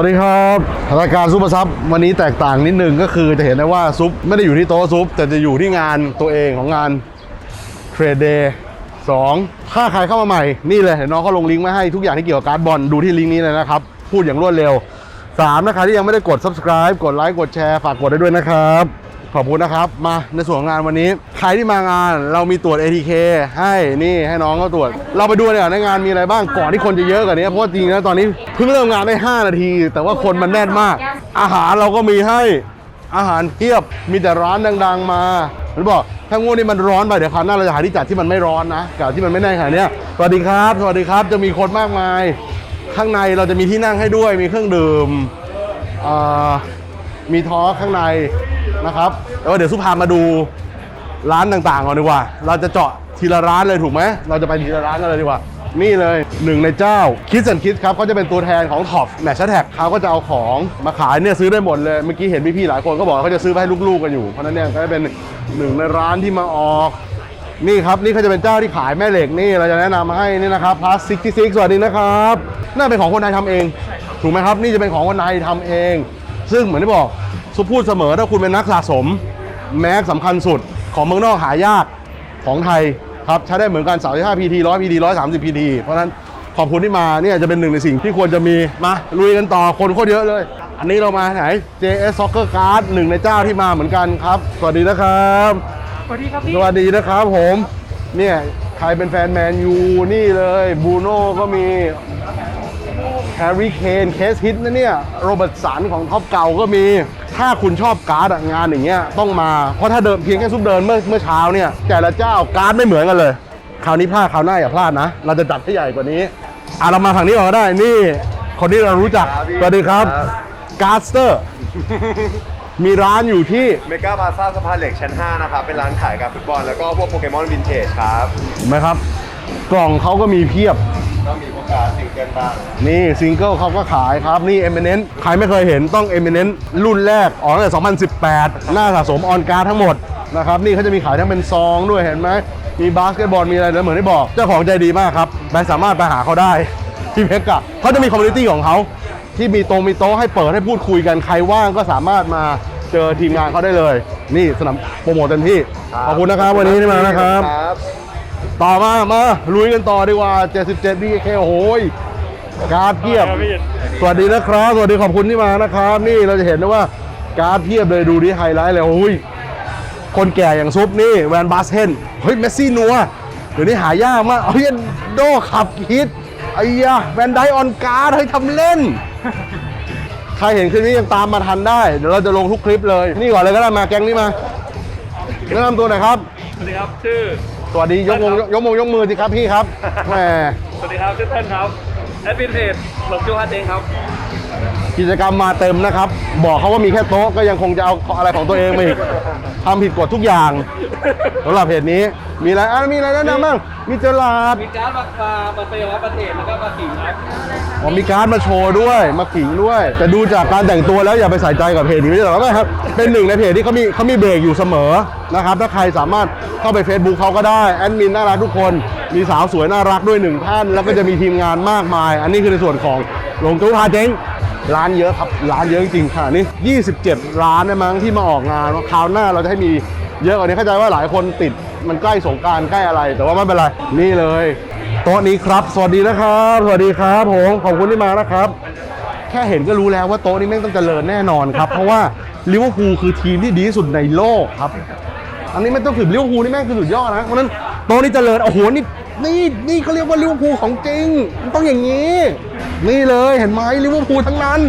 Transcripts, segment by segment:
วัสดีครับ รายการซุปเปอร์ซับวันนี้แตกต่างนิดนึงก็คือจะเห็นได้ว่าซุปไม่ได้อยู่ที่โต๊ะซุป แต่จะอยู่ที่งานตัวเองของงานเทรดเดย์สองถ้าใครเข้ามาใหม่ นี่เลยเห็นน้องเขาลงลิงก์มาให้ทุกอย่างที่เกี่ยวกับการบอลดูที่ลิงก์นี้เลยนะครับ พูดอย่างรวดเร็วสามนะครับที่ยังไม่ได้กด subscribe กดไลค์กดแชร์ฝากกดได้ด้วยนะครับ ขอบคุณนะครับ มาในส่วนของงานวันนี้ใครที่มางานเรามีตรวจ ATK ให้นี่ให้น้องเขาตรวจ เราไปดูเนี่ยในงานมีอะไรบ้างก่อนที่คนจะเยอะกว่านี้เพราะจริงๆแล้วตอนนี้เพิ่งเริ่มงานได้ 5 นาที แต่ว่าคนมันแน่นมาก อาหารเราก็มีให้อาหารเทียบมีแต่ร้านดัง ๆ มาหรือบอกถ้างวดนี้มันร้อนไปเดี๋ยวคราวหน้าเราจะหาที่จัดที่มันไม่ร้อนนะกับที่มันไม่แน่นขนาดนี้สวัสดีครับ สวัสดีครับจะมีคนมากมาย ข้างในเราจะมีที่นั่งให้ด้วยมีเครื่องดื่มมีทอข้างใน นะครับแต่ว่าเดี๋ยวสุพามาดูร้านต่างๆก่อนดีกว่า เราจะเจาะทีละร้านเลยถูกไหม เราจะไปทีละร้านกันเลยดีกว่า นี่เลยหนึ่งในเจ้าคิดสันคิดครับเขาจะเป็นตัวแทนของท็อปแมชแท็กเขาก็จะเอาของมาขายเนี่ยซื้อได้หมดเลย เมื่อกี้เห็นพี่ๆหลายคนก็บอกว่าเขาจะซื้อไปให้ลูกๆกันอยู่ เพราะนั้นเนี่ยก็จะเป็นหนึ่งในร้านที่มาออกนี่ครับนี่เขาจะเป็นเจ้าที่ขายแม่เหล็กนี่เราจะแนะนำให้นี่นะครับ plus 66สวัสดีนะครับน่าเป็นของคนไทยทำเอง ถูกไหมครับ นี่จะเป็นของคนไทยทำเอง ซึ่งเหมือนที่บอก สุพูดเสมอถ้าคุณเป็นนักสะสม แม็กสำคัญสุดของเมืองนอกหายากของไทยครับใช้ได้เหมือนกัน35 PT 100 PT 130 PT เพราะฉะนั้นขอบคุณที่มาเนี่ยจะเป็นหนึ่งในสิ่งที่ควรจะมีมาลุยกันต่อคนโคตรเยอะเลย อันนี้เรามาไหน JS Soccer Card หนึ่งในเจ้าที่มาเหมือนกันครับ สวัสดีนะครับ สวัสดีครับพี่ สวัสดีนะครับผม เนี่ย ใครเป็นแฟนแมนยูนี่เลยบูโน่ก็มี แฮร์รี่เคนเคสฮิตนะเนี่ยโรเบิร์ตสันของท็อปเก่าก็มี ถ้าคุณชอบการ์ดอะงานอย่างเงี้ยต้องมา เพราะถ้าเดินเพียงแค่ซุปเดินเมื่อเมื่อเช้าเนี่ยแต่ละเจ้าการ์ดไม่เหมือนกันเลย คราวนี้พลาดคราวหน้าอย่าพลาดนะ เราจะจัดให้ใหญ่กว่านี้อะเรามาฝั่งนี้ก่อนก็ได้นี่ คนที่เรารู้จักสวัสดีครับการ์ดสเตอร์มีร้านอยู่ที่เมกาพาซาสะพานเหล็กชั้น 5 นะครับ เป็นร้านขายการดฟุตบอลแล้วก็พวกโปเกมอนวินเทจครับเห็นไหมครับ กล่องเขาก็มีเพียบ ก็มีพวกการดซิงเกิลบ้างนี่ซิงเกิลเขาก็ขายครับนี่ e m i n e n t ใครไม่เคยเห็นต้อง e m i n e n t รุ่นแรกออกตั้งแต่2018 หน้าสะสมออนการ์ดทั้งหมดนะครับนี่เขาจะมีขายทั้งเป็นซองด้วยเห็นไหมมีบาสเกตบอลมีอะไรแล้วเหมือนที่บอกเจ้าของใจดีมากครับไปสามารถไปหาเขาได้ที่เพกอะเขาจะมีคอมมูนิตี้ของเขาที่มีตรงมีโต๊ะให้เปิดให้พูดคุยกันใครว่างก็สามารถมาเจอทีมงานเขาได้เลย นี่สนามโปรโมทเต็มที่ขอบคุณนะครับวันนี้ที่มานะครับครับ ต่อมา มาลุยกันต่อดีกว่า 77 BK โอ้โหยการ์ดเพียบ สวัสดีนะครับ สวัสดีขอบคุณที่มานะครับ นี่เราจะเห็นได้ว่าการ์ดเพียบเลยดูดิไฮไลท์เลยโอ้ยคนแก่อย่างซุปนี่แวนบาสเทนเฮ้ยเมสซี่นัวเดี๋ยวนี้หายากมากเฮ้ยโดขับฮิตไอ้ยะแวนไดออนการ์ดเฮ้ยทำเล่นใครเห็นคลิปนี้ยังตามมาทันได้ เดี๋ยวเราจะลงทุกคลิปเลย นี่ก่อนเลยก็ได้มาแก๊งนี้มาแนะนำตัวหน่อยครับ สวัสดีครับ ชื่อ สวัสดียกมงยกมงยกมือสิครับพี่ครับแหม สวัสดีครับชื่อเต้นครับแอดมินเพจหลงจูฮัทเองครับ กิจกรรมมาเต็มนะครับ บอกเขาว่ามีแค่โต๊ะก็ยังคงจะเอาอะไรของตัวเองมาอีกทำผิดกฎทุกอย่างสำหรับเพจนี้มีอะไรอะมีอะไรแนะนำบ้างมีเจลาดมีการ์ดมามามาเซลล์ครับประเทศแล้วก็มาขิงครับอ๋อมีการ์ดมาโชว์ด้วยมาขิงด้วย แต่ดูจากการแต่งตัวแล้วอย่าไปใส่ใจกับเพจนี้ไม่ใช่หรอกนะครับ เป็นหนึ่งในเพจที่เขามีเขามีเบรกอยู่เสมอนะครับ ถ้าใครสามารถเข้าไป Facebook เขาก็ได้แอดมินน่ารักทุกคน มีสาวสวยน่ารักด้วยหนึ่งท่าน แล้วก็จะมีทีมงานมากมาย อันนี้คือในส่วนของหลงจู้พาเจ๊ง ร้านเยอะครับร้านเยอะจริงค่ะนี่27 ร้านนะมั้งที่มาออกงานคราวหน้าเราจะให้มีเยอะกว่านี้เข้าใจว่าหลายคนติดมันใกล้สงการใกล้อะไร แต่ว่าไม่เป็นไรนี่เลยโต๊ะนี้ครับ สวัสดีนะครับ สวัสดีครับผมขอบคุณที่มานะครับ แค่เห็นก็รู้แล้วว่าโต๊ะนี้แม่งต้องเจริญแน่นอนครับ เพราะว่าลิเวอร์พูลคือทีมที่ดีที่สุดในโลกครับ อันนี้ไม่ต้องถือลิเวอร์พูลนี่แม่งคือสุดยอดนะเพราะนั้นโต๊ะนี้เจริญโอ้โหนี่ นี่นี่เขาเรียกว่าลิเวอร์พูลของจริงมันต้องอย่างนี้ นี่เลยเห็นไหมลิเวอร์พูลทั้งนั้น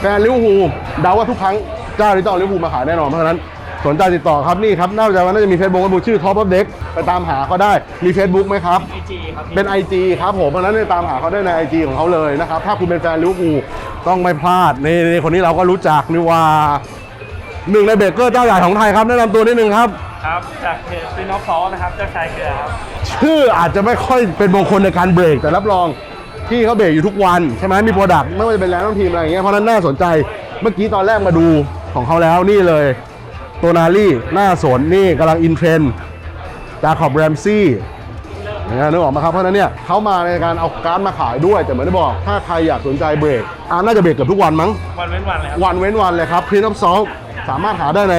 แฟนลิเวอร์พูลเดาว่าทุกครั้งเจ้าที่ต้องเอาลิเวอร์พูลมาขายแน่นอนเพราะฉะนั้นสนใจติดต่อครับนี่ครับน่าจะว่าน่าจะมีเฟซบุ๊กชื่อ Top of Deck ไปตามหาเขาได้มี Facebook ไหมครับ IG ครับเป็น IG ครับผมเพราะฉะนั้นเนี่ยตามหาเขาได้ใน IG ของเขาเลยนะครับถ้าคุณเป็นแฟนลิเวอร์พูลต้องไม่พลาดนี่นี่คนนี้เราก็รู้จักนี่ว่า หนึ่งในเบเกอร์เจ้าใหญ่ของไทยครับแนะนำตัวนิดนึงครับ ครับจากเพจซีนอฟซอนะครับเจ้าชายเกลือครับชื่ออาจจะไม่ค่อยเป็นมงคลในการเบรกแต่รับรองที่เขาเบรกอยู่ทุกวันใช่ไหมมีโปรดักต์ไม่ว่าจะเป็นแรงต้องทีมอะไรอย่างเงี้ยเพราะฉะนั้นน่าสนใจเมื่อกี้ตอนแรกมาดูของเขาแล้วนี่เลยโตนาลี่หน้าสนนี่กำลังอินเทรนด์จาคอบแรมซี่ อย่างเงี้ยนึกออกไหมาครับเพราะฉะนั้นเนี่ยเขามาในการเอาการ์ดมาขายด้วย แต่เหมือนที่บอก ถ้าใครอยากสนใจเบรกอ่าน่าจะเบรกเกือบทุกวันมั้ง วันเว้นวันเลยครับวันเว้นวันเลยครับ Print of Salt สามารถหาได้ใน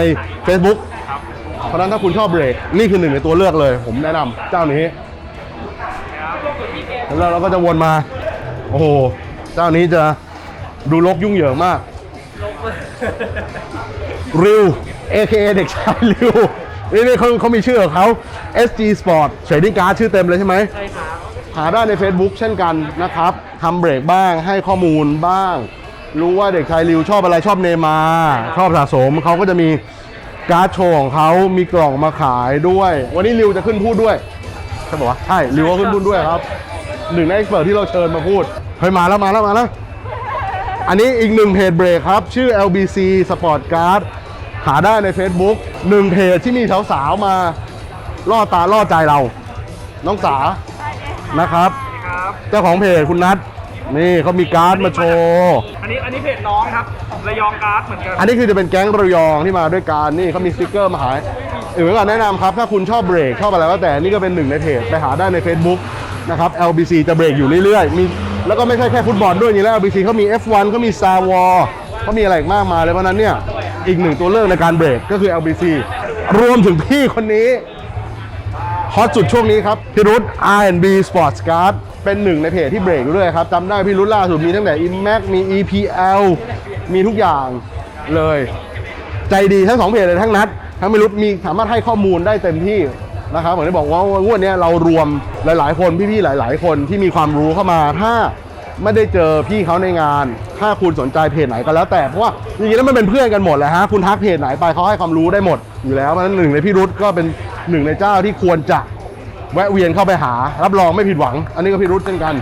Facebook ครับเพราะฉะนั้นถ้าคุณชอบเบรกนี่คือหนึ่งในตัวเลือกเลย ผมแนะนำเจ้านี้แล้วเราก็จะวนมา โอ้โหเจ้านี้จะดูรกยุ่งเหยิงมาก ริว AKA เด็กชายริว นี่นี่เขาเขามีชื่อของเขา SG Sport Trading Card ชื่อเต็มเลยใช่ไหมใช่ครับหาได้ใน Facebook เช่นกันนะครับทำเบรกบ้างให้ข้อมูลบ้าง รู้ว่าเด็กชายริวชอบอะไรชอบเนย์มาร์ชอบสะสมเขาก็จะมีการ์ดโชว์ของเขามีกล่องมาขายด้วย วันนี้ริวจะขึ้นพูดด้วยใช่ปะวะใช่ริวก็ขึ้นพูดด้วยครับหนึ่งในเอ็กซ์เพรสที่เราเชิญมาพูดเฮ้ยมาแล้วมาแล้วมาแล้วอันนี้อีกหนึ่งเพจเบรกครับ ชื่อ LBC Sport Card หาได้ใน Facebook หนึ่งเพจที่มีสาวๆมาล่อตาล่อใจเรา น้องสานะครับครับเจ้าของเพจคุณนัทนี่เขามีการ์ดมาโชว์อันนี้อันนี้เพจน้องครับระยองการ์ดเหมือนกันอันนี้คือจะเป็นแก๊งระยองที่มาด้วยกันนี่เขามีสติกเกอร์มาขายเออก่อนแนะนำครับ ถ้าคุณชอบเบรกชอบอะไรก็แต่นี่ก็เป็นหนึ่งในเพจไปหาได้ใน Facebook นะครับ LBC จะเบรกอยู่เรื่อยๆมีแล้วก็ไม่ใช่แค่ฟุตบอลด้วยนี่แล้ว LBC เขามี F1 เขามี Star Wars เขามีอะไรอีกมากมายเลยเพราะฉะนั้นเนี่ย อีกหนึ่งตัวเลือกในการเบรกก็คือ LBC รวมถึงพี่คนนี้ฮอตสุดช่วงนี้ครับ พี่รุธ R&B Sports Card เป็นหนึ่งในเพจที่เบรกอยู่ด้วยครับจำได้พี่รุธล่าสุดมีตั้งแต่ Imac มี EPL มีทุกอย่างเลย ใจดีทั้งสองเพจเลยทั้งนัด ทั้งไม่รู้มีสามารถให้ข้อมูลได้เต็มที่นะครับเหมือนที่บอกว่างวดนี้เรารวมหลาย ๆ คนพี่ ๆ หลาย ๆ คนที่มีความรู้เข้ามาถ้า ไม่ได้เจอพี่เขาในงาน ถ้าคุณสนใจเพจไหนก็แล้วแต่ เพราะว่าจริงๆแล้วมันเป็นเพื่อนกันหมดแหละฮะ คุณทักเพจไหนไปเขาให้ความรู้ได้หมด อยู่แล้วเพราะนั้นหนึ่งในพี่รุธก็เป็นหนึ่งในเจ้าที่ควรจะแวะเวียนเข้าไปหา รับรองไม่ผิดหวัง อันนี้ก็พี่รุธเช่นกัน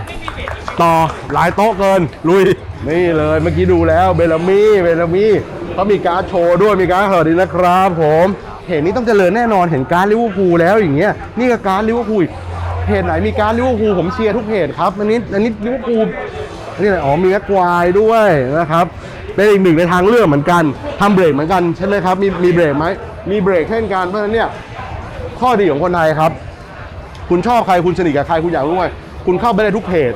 ต่อหลายโต๊ะเกิน ลุย นี่เลยเมื่อกี้ดูแล้วเบลามี่เบลามี่เขามีการ์ดโชว์ด้วยมีการ์ดสวัสดีนะครับผมเพจนี้ต้องเจริญแน่นอนเห็นการ์ดลิเวอร์พูลแล้วอย่างเงี้ยนี่ก็การ์ดลิเวอร์พูลอีก เพจไหนมีการลิเวอร์พูลผมเชียร์ทุกเพจครับอันนี้อันนี้ลิเวอร์พูลอันนี่อะไรอ๋อมีแม็กควายด้วยนะครับเป็นอีกหนึ่งในทางเลือกเหมือนกันทำเบรกเหมือนกันใช่ไหมครับมีมีเบรกไหมมีเบรกเช่นกันเพราะฉะนั้นเนี่ยข้อดีของคนไทยครับ คุณชอบใครคุณสนิทกับใครคุณอยากรู้ว่าคุณเข้าไปได้ทุกเพจ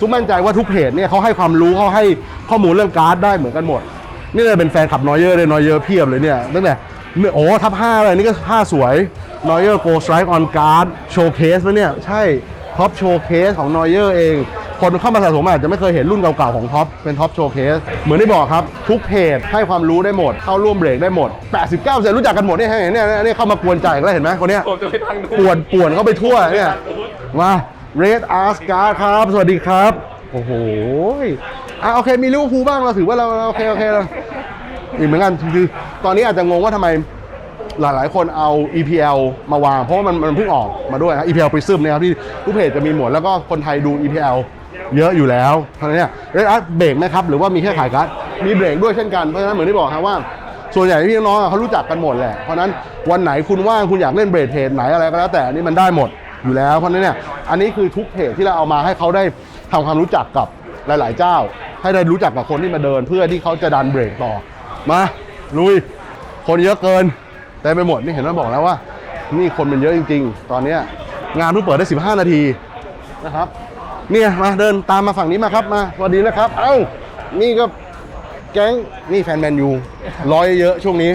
ทุกมั่นใจว่าทุกเพจเนี่ยเขาให้ความรู้เขาให้ข้อมูลเรื่องการ์ดได้เหมือนกันหมด นี่เลยเป็นแฟนคลับนอยเยอร์เลยนอยเยอร์เพียบเลยเนี่ยตั้งแต่ เนี่ยโอ้ทับห้าเลยนี่ก็ห้าสวยนอยเยอร์โกสไตร์ออนการ์ดโชว์เคสแล้วเนี่ย ใช่ท็อปโชว์เคสของนอยเยอร์เอง คนเข้ามาสะสมอาจจะไม่เคยเห็นรุ่นเก่าๆของท็อปเป็นท็อปโชว์เคส เหมือนที่บอกครับ ทุกเพจให้ความรู้ได้หมด เข้าร่วมเบรกได้หมด 89รู้จักกันหมดเนี่ยเห็นเนี่ยเนี่ยเข้ามากวนใจอีกแล้วเห็นไหมคนเนี้ยผมจะไปทางนู้นป่วนป่วนเข้าไปทั่วเนี่ยมา Red a s k a r ครับ สวัสดีครับ โอ้โหอะโอเคมีลิเวอร์พูลบ้างเราถือว่าเราโอเคโอเคเรา อีกเหมือนกันคือตอนนี้อาจจะงงว่าทำไมหลายๆคนเอา EPL มาวาง เพราะว่ามันมันเพิ่งออกมาด้วยนะ EPL Prism นะครับที่ทุกเพจจะมีหมดแล้วก็คนไทยดู EPL เยอะอยู่แล้วเพราะนั้นเนี่ยเรดอาร์เบรกไหมครับ หรือว่ามีแค่ขายการ์ดมีเบรกด้วยเช่นกัน เพราะฉะนั้นเหมือนที่บอกครับว่า ส่วนใหญ่พี่น้องเขารู้จักกันหมดแหละ เพราะนั้นวันไหนคุณว่างคุณอยากเล่นเบรดเพจไหนอะไรก็แล้วแต่อันนี่มันได้หมดอยู่แล้วเพราะนั้นเนี่ยอันนี้คือทุกเพจที่เราเอามาให้เขาได้ทำความรู้จักกับหลาย ๆ เจ้า ให้ได้รู้จักกับคนที่มาเดิน เพื่อที่เขาจะดันเบรกต่อ มาลุย คนเยอะเกินเต็มไปหมดนี่เห็นว่าบอกแล้วว่า นี่คนมันเยอะจริง ๆ ตอนเนี้ยงานเพิ่งเปิดได้ 15 นาทีนะครับเนี่ยมาเดินตามมาฝั่งนี้มาครับมาสวัสดีนะครับ เอ้านี่ก็แก๊งนี่แฟนแมนยูร้อยเยอะช่วงนี้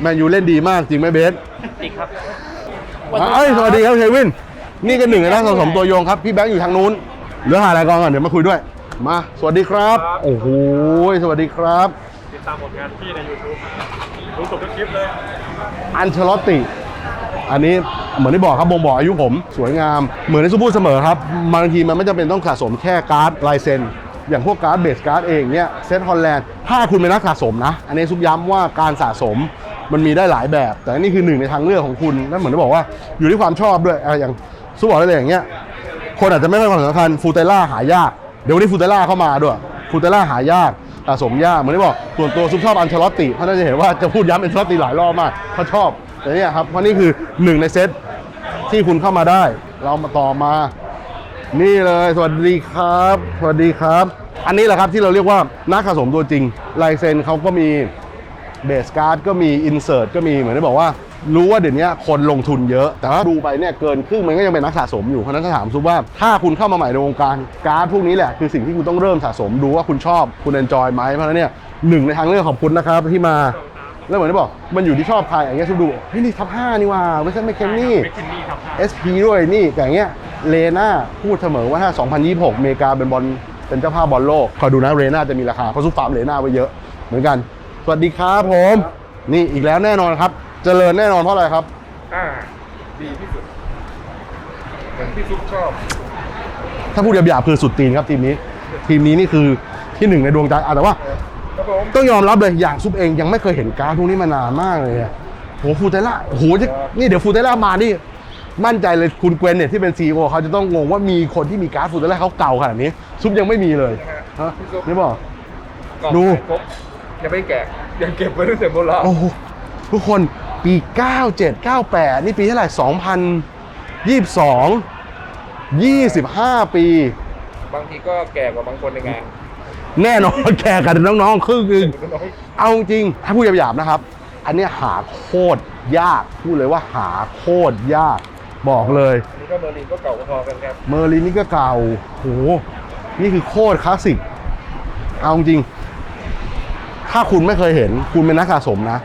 แมนยูเล่นดีมากจริงไหมเบสจริงครับเอ้ยสวัสดีครับเควิน นี่ก็หนึ่งในนักสะสมตัวยงครับ พี่แบงค์อยู่ทางนู้นเหลือหาอะไรกองก่อนเดี๋ยวมาคุยด้วย มา สวัสดีครับ โอ้โหสวัสดีครับ ติดตามผลงานพี่ใน YouTube รู้สุกทุกคลิปเลย อันเชลอตติ อันนี้เหมือนที่บอกครับบ่งบอกอายุผม สวยงาม เหมือนที่ซุปพูดเสมอครับบางทีมันไม่จำเป็นต้องสะสมแค่การ์ดลายเซ็นอย่างพวกการ์ดเบสการ์ดเองเนี่ยเซตฮอลแลนด์ถ้าคุณเป็นนักสะสมนะ อันนี้ซุปย้ำว่าการสะสมมันมีได้หลายแบบ แต่อันนี่คือหนึ่งในทางเลือกของคุณนั่นเหมือนที่บอกว่าอยู่ที่ความชอบด้วยอะอย่างซุปบอกได้เลยอย่างเงี้ยคนอาจจะไม่ให้ความสำคัญฟูเตล่าหายาก เดี๋ยววันนี้ฟูเตล่าเข้ามาด้วยฟูเตล่าหายาก สะสมยากเหมือนที่บอกส่วนตัวซุปชอบอันเชลอตติเพราะน่าจะเห็นว่าจะพูดย้ำอันเชลอตติหลายรอบมากเพราะชอบแต่เนี่ยครับเพราะนี่คือหนึ่งในเซตที่คุณเข้ามาได้ เรามาต่อมา นี่เลยสวัสดีครับ สวัสดีครับ อันนี้แหละครับที่เราเรียกว่านักสะสมตัวจริงลายเซ็นเขาก็มีเบสการ์ดก็มีอินเสิร์ตก็มีเหมือนที่บอกว่า รู้ว่าเดี๋ยวนี้คนลงทุนเยอะ แต่ว่าดูไปเนี่ยเกินครึ่งมันก็ยังเป็นนักสะสมอยู่ เพราะนั้นถ้าถามซุปว่าถ้าคุณเข้ามาใหม่ในวงการการ์ดพวกนี้แหละคือสิ่งที่คุณต้องเริ่มสะสมดูว่าคุณชอบคุณเอนจอยไหมเพราะฉะนั้นเนี่ยหนึ่งในทางเลือกขอบคุณนะครับที่มาแล้วเหมือนที่บอกมันอยู่ที่ชอบใครอย่างเงี้ยซุปดูเฮ้ยนี่ทับห้านี่ว่าเวสต์แมคเคนนี่ไม่คินนี่ครับ SP ด้วยนี่อย่างเงี้ยเลน่าพูดเสมอว่าถ้า 2026 อเมริกาเป็นบอลเป็นเจ้าภาพบอลโลกคอยดูนะเรน่าจะมีราคาเพราะซุปฟาร์มเลน่าไว้เยอะเหมือนกัน สวัสดีครับผม นี่อีกแล้วแน่นอนครับ เจริญแน่นอนเพราะอะไรครับ อ่า ดีที่สุดอย่างที่ซุปชอบถ้าพูดหยาบๆคือสุดตีนครับทีมนี้ ทีมนี้นี่คือที่หนึ่งในดวงใจอะแต่ว่า ครับผมต้องยอมรับเลยอย่างซุปเองยังไม่เคยเห็นการ์ดพวกนี้มานานมากเลยอะโหฟูเตล่าโหจะนี่เดี๋ยวฟูเตล่ามานี่ มั่นใจเลยคุณเกวนเนี่ยที่เป็นซีอเขาจะต้องงงว่ามีคนที่มีการ์ดฟูเตล่าเขาเก่าขนาดนี้ ซุปยังไม่มีเลยฮะนี่บอก กล่องดูครบยังไม่แกะยังเก็บไว้ตั้งแต่โบราณโอ้โหทุกคน ปี 97 98 นี่ปีเท่าไหร่ 2022 25 ปี บางทีก็แก่กว่าบางคนในงาน แน่นอนแข่กันน้องๆครึ่งหนึงน้องเอาจริง ถ้าพูดหยาบๆนะครับ อันเนี้ยหาโคตรยาก พูดเลยว่าหาโคตรยากบอกเลยอันนี้ก็เมอร์ลินก็เก่าพอๆกันครับ เมอร์ลินนี่ก็เก่าโหนี่คือโคตรคลาสสิก เอาจริง ถ้าคุณไม่เคยเห็น คุณเป็นนักสะสมนะ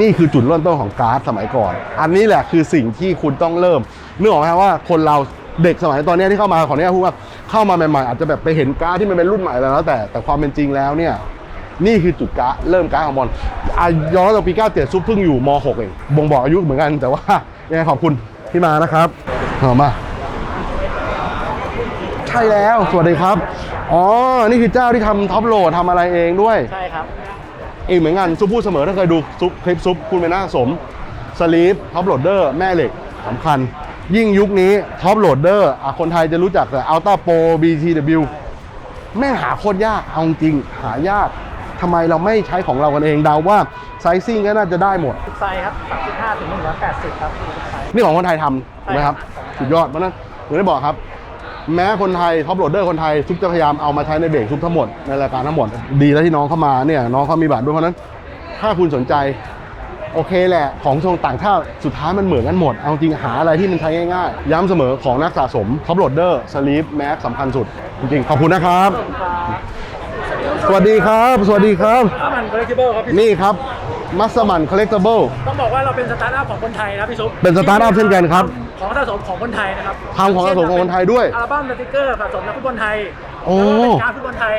นี่คือจุดเริ่มต้นของการ์ดสมัยก่อน อันนี้แหละคือสิ่งที่คุณต้องเริ่มนึกออกไหมว่าคนเราเด็กสมัยตอนนี้ที่เข้ามาขออนุญาตพูดว่าเข้ามาใหม่ๆอาจจะแบบไปเห็นการ์ดที่มันเป็นรุ่นใหม่แล้วแต่แต่ความเป็นจริงแล้วเนี่ยนี่คือจุดการเริ่มการ์ดของบอลย้อนจากปี 97 ซุปเพิ่งอยู่ม .6 เอง บ่งบอกอายุเหมือนกัน แต่ว่ายังไงขอบคุณที่มานะครับเอมา ใช่แล้ว สวัสดีครับ อ๋อ นี่คือเจ้าที่ทำท็อปโหลดทำอะไรเองด้วย ใช่ครับ องเหมือนกันซุปพูดเสมอถ้าเคยดูซุปคลิปซุปคุณเป็นหน้าสมสลีปท็อปโหลดเดอร์แม่เหล็กสำคัญ ยิ่งยุคนี้ท็อปโหลดเดอร์คนไทยจะรู้จักแต่อัลต้าโปร BTW แม่งหาโคตรยากเอาจริงหายากทำไมเราไม่ใช้ของเรากันเองเดาว่าไซซิ่งก็น่าจะได้หมดทุกไซส์ครับ35ถึง180 ครับทุกไซส์นี่ของคนไทยทำถูกไหมครับ สุดยอดเพราะฉะนั้นผมได้บอกครับ แม้คนไทยท็อปโหลดเดอร์คนไทยซุปจะพยายามเอามาใช้ในเบรกซุปทั้งหมดในรายการทั้งหมด ดีแล้วที่น้องเข้ามาเนี่ยน้องเขามีบัตรด้วยเพราะฉะนั้น ถ้าคุณสนใจโอเคแหละ ของทรงต่างชาติสุดท้ายมันเหมือนกันหมด เอาจริงหาอะไรที่มันใช้ง่ายๆ ย้ำเสมอของนักสะสมท็อปโหลดเดอร์สลีปแม็กสำคัญสุด จริงๆ ขอบคุณนะครับ สวัสดีครับ สวัสดีครับถ้ามัน collectible ครับพี่นี่ครับมัสมันคอลเลกติเบิลต้องบอกว่าเราเป็นสตาร์ทอัพของคนไทยนะพี่ซุปเป็นสตาร์ทอัพเช่นกันครับ ของสะสมของคนไทยนะครับทำของสะสมของคนไทยด้วยอัลบั้มสติกเกอร์สะสมนักฟุตบอลไทยโอ้ แล้วก็เป็นการดฟุตบอลไทย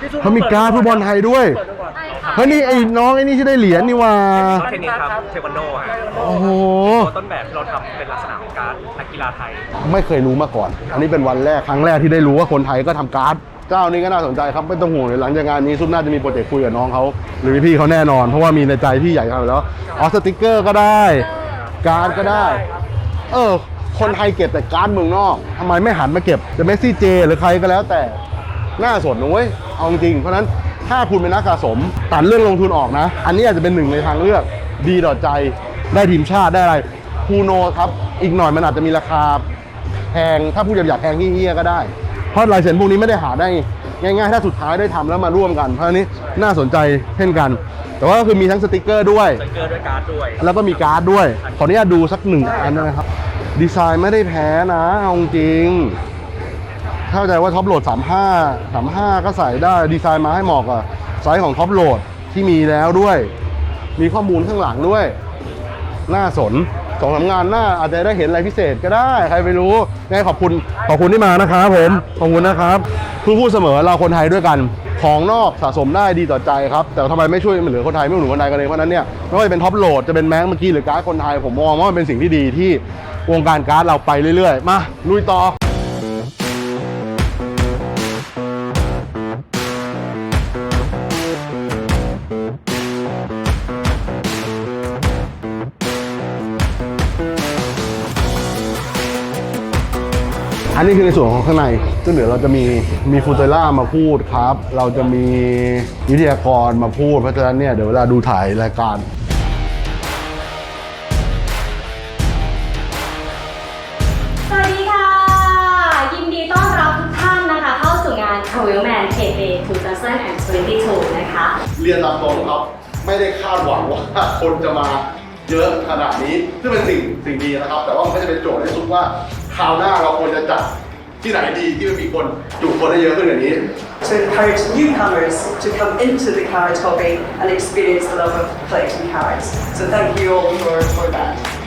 พี่ซุปเขามีการ์ดฟุตบอลไทยด้วย เปิดูก่อนเฮ้ยนี่ไอ้น้องไอ้นี่ที่ได้เหรียญนี่ว่าเทนนิสครับเทควันโดฮะโอ้โห ตัวต้นแบบที่เราทำเป็นลักษณะของการนักกีฬาไทย ไม่เคยรู้มาก่อน อันนี้เป็นวันแรกครั้งแรกที่ได้รู้ว่าคนไทยก็ทำการ์ด เจ้านี้ก็น่าสนใจครับไม่ต้องห่วงเลยหลังจากงานนี้ซุปน่าจะมีโปรเจกต์คุยกับน้องเขาหรือพี่เขาแน่นอน เพราะว่ามีในใจที่ใหญ่ขนาดแล้วอ๋อสติกเกอร์ก็ได้ การ์ดก็ได้ เออ คนไทยเก็บแต่การ์ดเมืองนอกทำไมไม่หันมาเก็บจะเมสซี่เจ หรือใครก็แล้วแต่น่าสนนะเว้ยเอาจริงเพราะนั้นถ้าคุณเป็นนักสะสมตัดเรื่องลงทุนออกนะ อันนี้อาจจะเป็นหนึ่งในทางเลือกดีต่อใจได้ทีมชาติได้อะไรคูโนครับ อีกหน่อยมันอาจจะมีราคาแพงถ้าพูดหยาบๆแพงเฮี้ยก็ได้ เพราะลายเซ็นพวกนี้ไม่ได้หาได้ ง่ายๆ ถ้าสุดท้ายได้ทำแล้วมาร่วมกัน เพราะอันนี้น่าสนใจเช่นกัน แต่ว่าก็คือมีทั้งสติกเกอร์ด้วยสติกเกอร์ด้วยการ์ดด้วย แล้วก็มีการ์ดด้วย ขออนุญาตดูสักหนึ่งอันได้ไหมครับ ดีไซน์ไม่ได้แพ้นะเอาจริงเข้าใจว่าท็อปโหลด 35 35 ก็ใส่ได้ดีไซน์มาให้เหมาะกับไซส์ของท็อปโหลดที่มีแล้วด้วย มีข้อมูลข้างหลังด้วย น่าสนสองสามงานหน้าอาจจะได้เห็นอะไรพิเศษก็ได้ ใครไม่รู้งขอบคุณขอบคุณที่มานะครับผมขอบคุณนะครับคือพูดเสมอเราคนไทยด้วยกันของนอกสะสมได้ดีต่อใจครับ แต่ทำไมไม่ช่วยเหลือคนไทยไม่หนุนคนไทยกันเลยเพราะนั้นเนี่ยไม่ว่าจะเป็นท็อปโหลดจะเป็นแม็กเมื่อกี้หรือการ์ดคนไทยผมมองว่ามันเป็นสิ่งที่ดีที่วงการการ์ดเราไปเรื่อยๆ มาลุยต่อ นนี้คือในส่วนของข้างในซึ่งเดี๋ยวเราจะมีมีฟูเตล่ามาพูดครับ เราจะมีวิทยากรมาพูด เพราะฉะนั้นเนี่ยเดี๋ยวเวลาดูถ่ายรายการสวัสดีค่ะ ยินดีต้อนรับทุกท่านนะคะ เข้าสู่งาน c a r e e r Man k Day 2022 นะคะ เรียนตามตรงครับ ไม่ได้คาดหวังว่าคนจะมาเยอะขนาดนี้ซึ่งเป็นสิ่งสิ่งดีนะครับ แต่ว่ามันก็จะเป็นโจทย์ให้ซุปว่า คราวหน้าเราควรจะจัดที่ไหนดีที่มันมีคนจุคนได้เยอะขึ้นอย่างนี้ to encourage newcomers to come into the carriage hobby and experience the love of collecting carrots. So thank you all for, for that.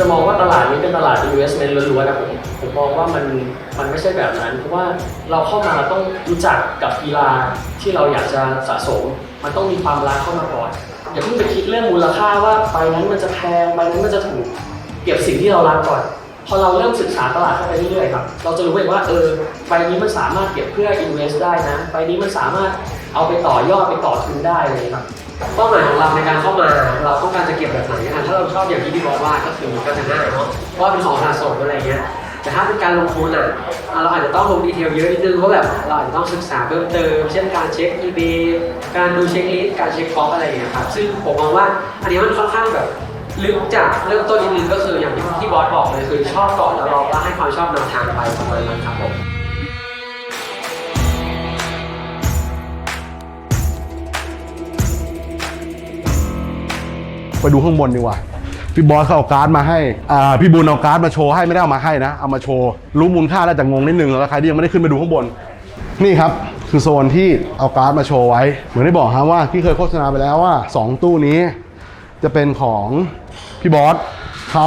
จะมองว่าตลาดนี้เป็นตลาด investment ล้วนๆนะผมผมมองว่ามันมันไม่ใช่แบบนั้น เพราะว่าเราเข้ามาเราต้องรู้จักกับกีฬาที่เราอยากจะสะสม มันต้องมีความรักเข้ามาก่อนอย่าเพิ่งไปคิดเรื่องมูลค่าว่าใบนั้นมันจะแพงใบนั้นมันจะถูกเก็บสิ่งที่เรารักก่อน พอเราเริ่มศึกษาตลาดเข้าไปเรื่อยๆครับเราจะรู้เองว่าเออใบนี้มันสามารถเก็บเพื่อ invest ได้นะใบนี้มันสามารถเอาไปต่อยอดไปต่อทุนได้เลยครับ เป้าหมายของเราในการเข้ามาเราต้องการจะเก็บแบบไหนอะถ้าเราชอบอย่างที่พี่บอกว่าก็คือมันก็จะง่ายเนาะเพราะเป็นของสะสมอะไรเงี้ยแต่ถ้าเป็นการลงทุนอะอะเราอาจจะต้องลงดีเทลเยอะนิดนึงเพราะแบบเราอาจจะต้องศึกษาเพิ่มเติม เช่นการเช็ค eBay การดูเช็คลิสต์การเช็คฟอกอะไรอย่างเงี้ยครับซึ่งผมมองว่าอันนี้มันค่อนข้างแบบลึกจากเริ่มต้นนิดนึงก็คืออย่างที่ที่บอสบอกเลยคือชอบก่อนแล้วเราก็ให้ความชอบนำทางไปประมาณนั้นครับผม ไปดูข้างบนดีกว่าพี่บอสเขาเอาการ์ดมาให้อ่าพี่บุญเอาการ์ดมาโชว์ให้ไม่ได้เอามาให้นะ เอามาโชว์รู้มูลค่าแล้วแต่งงนิดนึงแล้วใครที่ยังไม่ได้ขึ้นไปดูข้างบน นี่ครับคือโซนที่เอาการ์ดมาโชว์ไว้ เหมือนที่บอกครับว่าที่เคยโฆษณาไปแล้วว่า 2 ตู้นี้ จะเป็นของพี่บอสเขา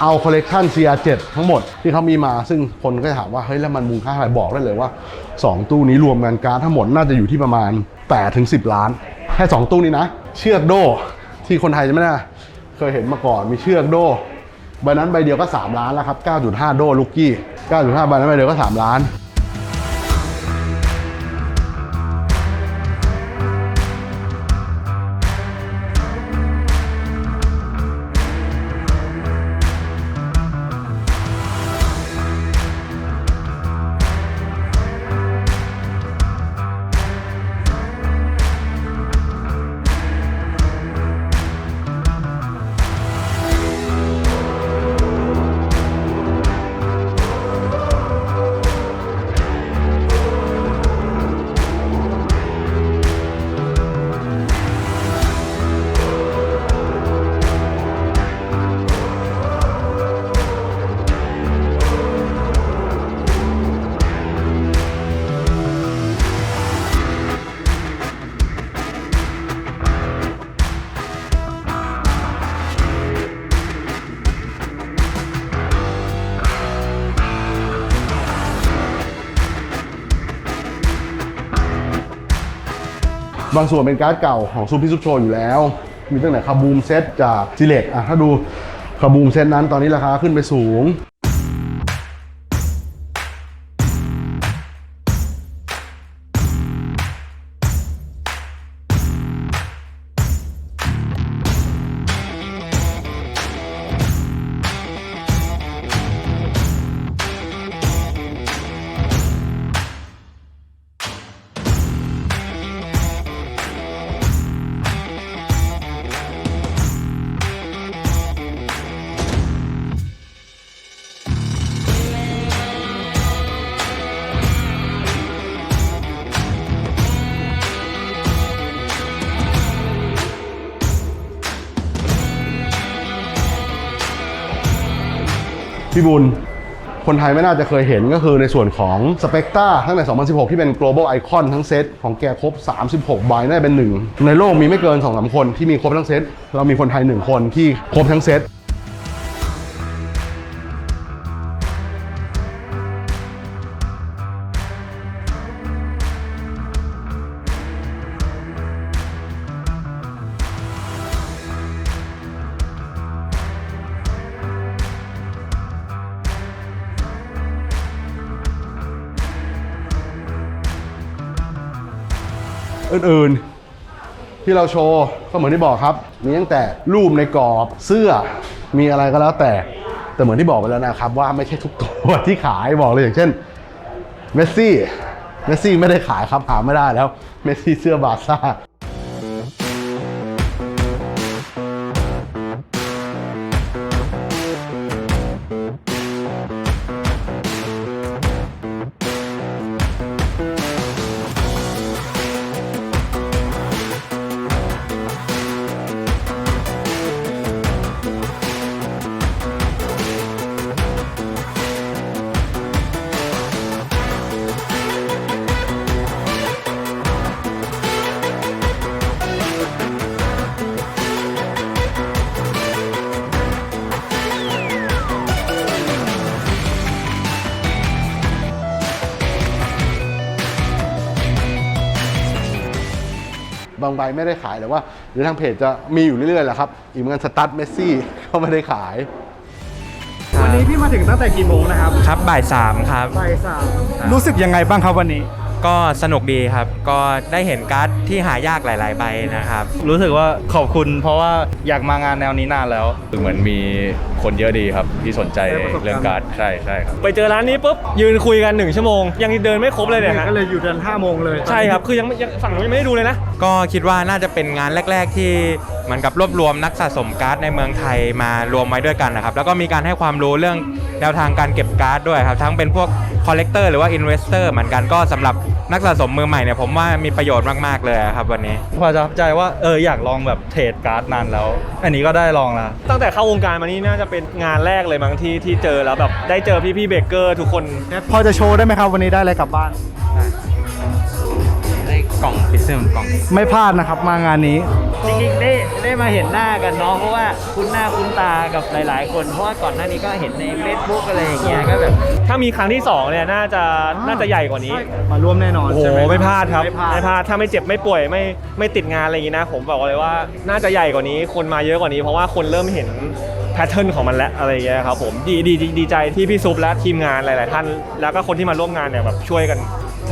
เอาคอลเลกชัน CR7 ทั้งหมดที่เขามีมาซึ่งคนก็จะถามว่าเฮ้ยแล้วมันมูลค่าเท่าไหร่บอกได้เลยว่า 2 ตู้นี้รวมกันการ์ดทั้งหมดน่าจะอยู่ที่ประมาณ8ถึง10 ล้านแค่2ตู้นี้นะ เชือกโด ที่คนไทยจะไม่ได้เคยเห็นมาก่อนมีเชือกโดใบนั้นใบเดียวก็ 3 ล้านแล้วครับ 9.5 โดลูกกี้ 9.5 ใบนั้นใบเดียวก็ 3 ล้านางส่วนเป็นการ์ดเก่าของซูพิซุปโชอยู่แล้ว มีตั้งแต่คาบูมเซตจากซิเล็กอะถ้าดูคาบูมเซตนั้นตอนนี้ราคาขึ้นไปสูง พี่บุญ คนไทยไม่น่าจะเคยเห็นก็คือในส่วนของ s p e c t r a ตั้งแต่ 2016 ที่เป็น global icon ทั้งเซตของแกครบ 36 ใบน่าจะเป็นหนึ่ง ในโลกมีไม่เกิน 2-3 คนที่มีครบทั้งเซตเรามีคนไทย 1 คนที่ครบทั้งเซต อื่นๆ ที่เราโชว์ก็เหมือนที่บอกครับ มีตั้งแต่รูปในกรอบเสื้อมีอะไรก็แล้วแต่ แต่เหมือนที่บอกไปแล้วนะครับว่าไม่ใช่ทุกตัวที่ขายบอกเลยอย่างเช่นเมสซี่เมสซี่ไม่ได้ขายครับหาไม่ได้แล้วเมสซี่เสื้อบาร์ซ่าางใบไม่ได้ขายแต่ว่า หรือทางเพจจะมีอยู่เรื่อยๆแหละครับอีกเหมือนกันสตั๊ดเมสซี่ก็ไม่ได้ขาย วันนี้พี่มาถึงตั้งแต่กี่โมงนะครับครับบ่ายสามครับบ่ายสามรู้สึกยังไงบ้างครับวันนี้ ก็สนุกดีครับ ก็ได้เห็นการ์ดที่หายากหลาย ๆ ใบนะครับ รู้สึกว่าขอบคุณเพราะว่าอยากมางานแนวนี้นานแล้ว เหมือนมีคนเยอะดีครับ ที่สนใจได้ประสบการณ์เรื่องการ์ดใช่ใช่ครับไปเจอร้านนี้ปุ๊บยืนคุยกันหนึ่งชั่วโมง ยังเดินไม่ครบเลยเนี่ยฮะก็เลยอยู่จนห้าโมงเลยใช่ครับคือยังไม่ยังฝั่งนู้นยังไม่ได้ดูเลยนะ ก็คิดว่าน่าจะเป็นงานแรก ๆ ที่ เหมือนกับรวบรวมนักสะสมการ์ดในเมืองไทยมารวมไว้ด้วยกันนะครับ แล้วก็มีการให้ความรู้เรื่องแนวทางการเก็บการ์ดด้วยครับ ทั้งเป็นพวกคอลเลกเตอร์หรือว่าอินเวสเตอร์เหมือนกันก็สำหรับนักสะสมมือใหม่เนี่ยผมว่ามีประโยชน์มากๆเลยครับวันนี้ประทับใจว่าเอออยากลองแบบเทรดการ์ดนานแล้ว อันนี้ก็ได้ลองแล้วตั้งแต่เข้าวงการมานี่น่าจะเป็นงานแรกเลยมั้งที่ที่เจอแล้วแบบได้เจอพี่ๆเบเกอร์ทุกคน พอจะโชว์ได้ไหมครับวันนี้ได้อะไรกลับบ้านได้ กล่องพิซซึมกล่อง ไม่พลาดนะครับมางานนี้ จริงๆได้ได้มาเห็นหน้ากันเนาะเพราะว่าคุ้นหน้าคุ้นตากับหลาย ๆ คน เพราะว่าก่อนหน้านี้ก็เห็นใน Facebook อะไรอย่างเงี้ยก็แบบถ้ามีครั้งที่สองเนี่ยน่าจะน่าจะใหญ่กว่านี้มาร่วมแน่นอนโอ้โหใช่ไหมไม่พลาดครับไม่พลาดไม่พลาดถ้าไม่เจ็บไม่ป่วยไม่ไม่ติดงานอะไรอย่างงี้นะ ผมบอกเลยว่าน่าจะใหญ่กว่านี้ คนมาเยอะกว่านี้เพราะว่าคนเริ่มเห็นแพทเทิร์นของมันแล้วอะไรอย่างเงี้ยครับผมดีดีดีดีใจที่พี่ซุปและทีมงานหลาย ๆ ท่าน แล้วก็คนที่มาร่วมงานเนี่ยแบบช่วยกัน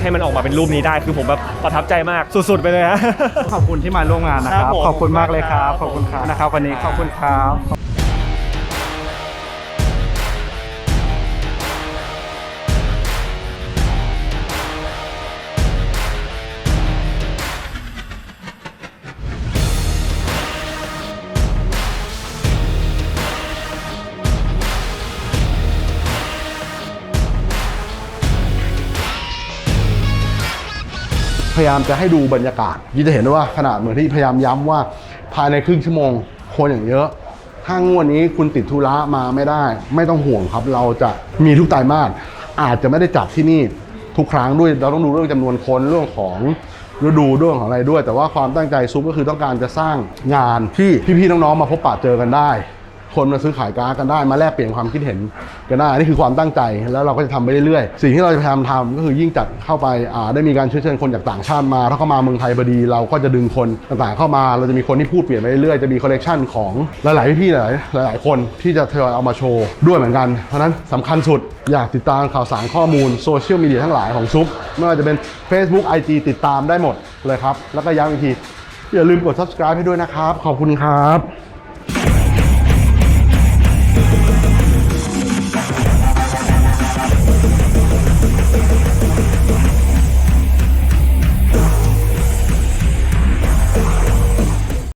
ให้มันออกมาเป็นรูปนี้ได้ คือผมแบบประทับใจมากสุดๆไปเลยฮะ ขอบคุณที่มาร่วมงานนะคครัรับบผมขอบคุณมากเลยครับ ขอบคุณครับนะครับ วันนี้ขอบคุณครับ พยายามจะให้ดูบรรยากาศยี่จะเห็นได้ว่าขนาดเหมือนที่พยายามย้ำว่าภายในครึ่งชั่วโมงคนอย่างเยอะถ้างวดนี้คุณติดธุระมาไม่ได้ ไม่ต้องห่วงครับ เราจะมีทุกไตรมาสอาจจะไม่ได้จัดที่นี่ทุกครั้งด้วยเราต้องดูเรื่องจำนวนคนเรื่องของฤดูเรื่องของอะไรด้วย แต่ว่าความตั้งใจซุปก็คือต้องการจะสร้างงานที่พี่ๆน้องๆมาพบปะเจอกันได้ คนมาซื้อขายการ์ดกันได้มาแลกเปลี่ยนความคิดเห็นกันได้นี่คือความตั้งใจแล้วเราก็จะทำไปเรื่อยๆ สิ่งที่เราจะพยายามทำก็คือยิ่งจัดเข้าไปอ่าได้มีการเชิญเชิญคนจากต่างชาติมาถ้าเขามาเมืองไทยพอดี เราก็จะดึงคนต่างๆเข้ามา เราจะมีคนที่พูดเปลี่ยนไปเรื่อยๆจะมีคอลเลกชันของหลายๆพี่ๆหลายๆหลายๆ คนที่จะทยอยเอามาโชว์ด้วยเหมือนกันเพราะฉะนั้นสำคัญสุดอยากติดตามข่าวสารข้อมูลโซเชียลมีเดียทั้งหลายของซุปไม่ว่าจะเป็น Facebook IG ติดตามได้หมดเลยครับแล้วก็ย้ำอีกทีอย่าลืมกด subscribe ให้ด้วยนะครับ ขอบคุณครับ